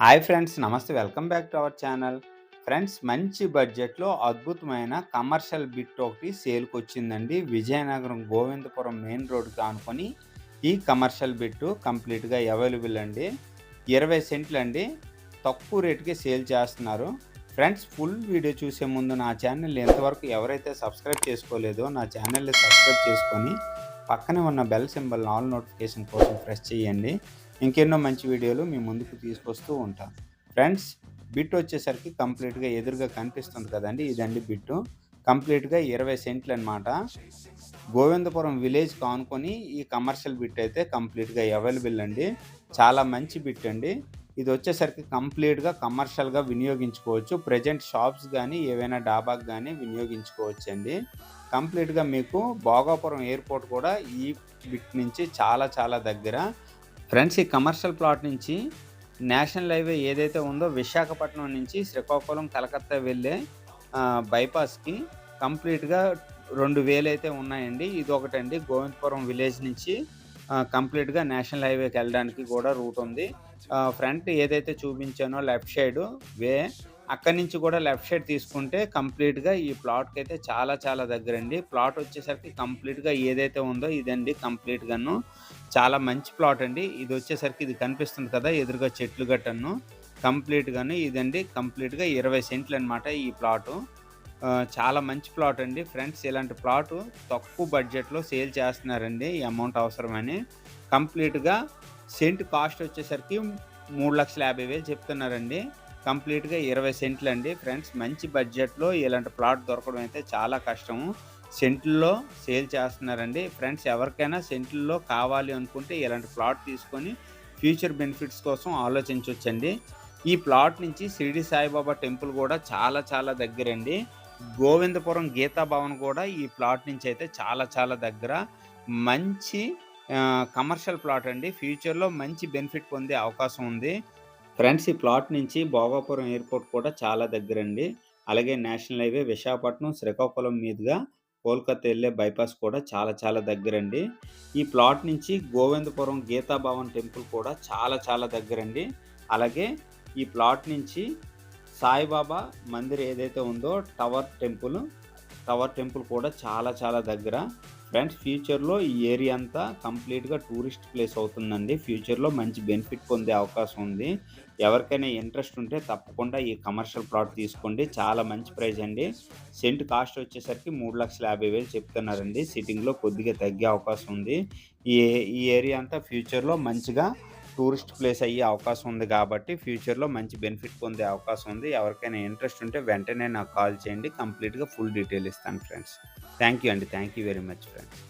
Hi friends నమస్తే. Welcome back to our channel. Friends మంచి బడ్జెట్లో అద్భుతమైన కమర్షియల్ బిట్ ఒకటి సేల్కి వచ్చిందండి విజయనగరం గోవిందపురం మెయిన్ రోడ్కి ఆనుకొని ఈ కమర్షియల్ బిట్టు కంప్లీట్గా అవైలబుల్ అండి. ఇరవై సెంట్లు అండి తక్కువ రేటుకి సేల్ చేస్తున్నారు. ఫ్రెండ్స్ ఫుల్ వీడియో చూసే ముందు నా ఛానల్ ఎంతవరకు ఎవరైతే సబ్స్క్రైబ్ చేసుకోలేదో నా ఛానల్ని సబ్స్క్రైబ్ చేసుకొని పక్కనే ఉన్న బెల్ సింబల్ ఆల్ నోటిఫికేషన్ కోసం ప్రెస్ చేయండి. ఇంకెన్నో మంచి వీడియోలు మీ ముందుకు తీసుకొస్తూ ఉంటాం. ఫ్రెండ్స్ బిట్ వచ్చేసరికి కంప్లీట్గా ఎదురుగా కనిపిస్తుంది కదండి ఇదండి బిట్టు కంప్లీట్గా ఇరవై సెంట్లు అనమాట గోవిందపురం విలేజ్ కానుకొని ఈ కమర్షియల్ బిట్ అయితే కంప్లీట్గా అవైలబుల్ అండి. చాలా మంచి బిట్ అండి. ఇది వచ్చేసరికి కంప్లీట్గా కమర్షియల్గా వినియోగించుకోవచ్చు. ప్రజెంట్ షాప్స్ కానీ ఏవైనా డాబాకి కానీ వినియోగించుకోవచ్చు అండి కంప్లీట్గా మీకు భోగాపురం ఎయిర్పోర్ట్ కూడా ఈ బిట్ నుంచి చాలా చాలా దగ్గర. ఫ్రెండ్స్ ఈ కమర్షియల్ ప్లాట్ నుంచి నేషనల్ హైవే ఏదైతే ఉందో విశాఖపట్నం నుంచి శ్రీకాకుళం కలకత్తా వెళ్ళే బైపాస్కి కంప్లీట్గా రెండు వేలు అయితే ఉన్నాయండి. ఇది ఒకటండి గోవిందపురం విలేజ్ నుంచి కంప్లీట్గా నేషనల్ హైవేకి వెళ్ళడానికి కూడా రూట్ ఉంది. ఫ్రంట్ ఏదైతే చూపించానో లెఫ్ట్ సైడ్ వే అక్కడి నుంచి కూడా లెఫ్ట్ సైడ్ తీసుకుంటే కంప్లీట్గా ఈ ప్లాట్కి అయితే చాలా చాలా దగ్గర అండి ప్లాట్ వచ్చేసరికి కంప్లీట్గా ఏదైతే ఉందో ఇదండి కంప్లీట్గాను. చాలా మంచి ప్లాట్ అండి. ఇది వచ్చేసరికి ఇది కనిపిస్తుంది కదా ఎదురుగా చెట్లు గట్టను. కంప్లీట్గాను ఇదండి కంప్లీట్గా ఇరవై సెంట్లు అనమాట ఈ ప్లాటు. చాలా మంచి ప్లాట్ అండి. ఫ్రెండ్స్ ఇలాంటి ప్లాటు తక్కువ బడ్జెట్లో సేల్ చేస్తున్నారండి. ఈ అమౌంట్ అవసరమని కంప్లీట్గా సెంట్ కాస్ట్ వచ్చేసరికి మూడు లక్షల యాభై వేలు చెప్తున్నారండి. కంప్లీట్గా ఇరవై సెంట్లు అండి. ఫ్రెండ్స్ మంచి బడ్జెట్లో ఇలాంటి ప్లాట్ దొరకడం అయితే చాలా కష్టము. సెంట్లలో సేల్ చేస్తున్నారండి. ఫ్రెండ్స్ ఎవరికైనా సెంట్లలో కావాలి అనుకుంటే ఇలాంటి ప్లాట్ తీసుకొని ఫ్యూచర్ బెనిఫిట్స్ కోసం ఆలోచించవచ్చండి ఈ ప్లాట్ నుంచి షిరిడి సాయిబాబా టెంపుల్ కూడా చాలా చాలా దగ్గరండి. గోవిందపురం గీతా భవన్ కూడా ఈ ప్లాట్ నుంచి అయితే చాలా చాలా దగ్గర. మంచి కమర్షియల్ ప్లాట్ అండి. ఫ్యూచర్లో మంచి బెనిఫిట్ పొందే అవకాశం ఉంది. ఫ్రెండ్స్ ఈ ప్లాట్ నుంచి భోగాపురం ఎయిర్పోర్ట్ కూడా చాలా దగ్గర అండి అలాగే నేషనల్ హైవే విశాఖపట్నం శ్రీకాకుళం మీదుగా కోల్కతా వెళ్ళే బైపాస్ కూడా చాలా చాలా దగ్గరండి. ఈ ప్లాట్ నుంచి గోవిందపురం గీతా భవన్ టెంపుల్ కూడా చాలా చాలా దగ్గరండి. అలాగే ఈ ప్లాట్ నుంచి సాయిబాబా మందిర్ ఏదైతే ఉందో టవర్ టెంపుల్ టవర్ టెంపుల్ కూడా చాలా చాలా దగ్గర. ఫ్రెండ్స్ ఫ్యూచర్లో ఈ ఏరియా అంతా కంప్లీట్గా టూరిస్ట్ ప్లేస్ అవుతుందండి. ఫ్యూచర్లో మంచి బెనిఫిట్ పొందే అవకాశం ఉంది. ఎవరికైనా ఇంట్రెస్ట్ ఉంటే తప్పకుండా ఈ కమర్షియల్ ప్లాట్ తీసుకోండి. చాలా మంచి ప్రైస్ అండి. సెంట్ కాస్ట్ వచ్చేసరికి మూడు లక్షల యాభై వేలు చెప్తున్నారండి. సిట్టింగ్లో కొద్దిగా తగ్గే అవకాశం ఉంది. ఈ ఈ ఏరియా అంతా ఫ్యూచర్లో మంచిగా టూరిస్ట్ ప్లేస్ అయ్యే అవకాశం ఉంది కాబట్టి ఫ్యూచర్లో మంచి బెనిఫిట్ పొందే అవకాశం ఉంది. ఎవరికైనా ఇంట్రెస్ట్ ఉంటే వెంటనే నాకు కాల్ చేయండి. కంప్లీట్గా ఫుల్ డీటెయిల్ ఇస్తాను ఫ్రెండ్స్. థ్యాంక్ యూ అండి. Thank you very much friends.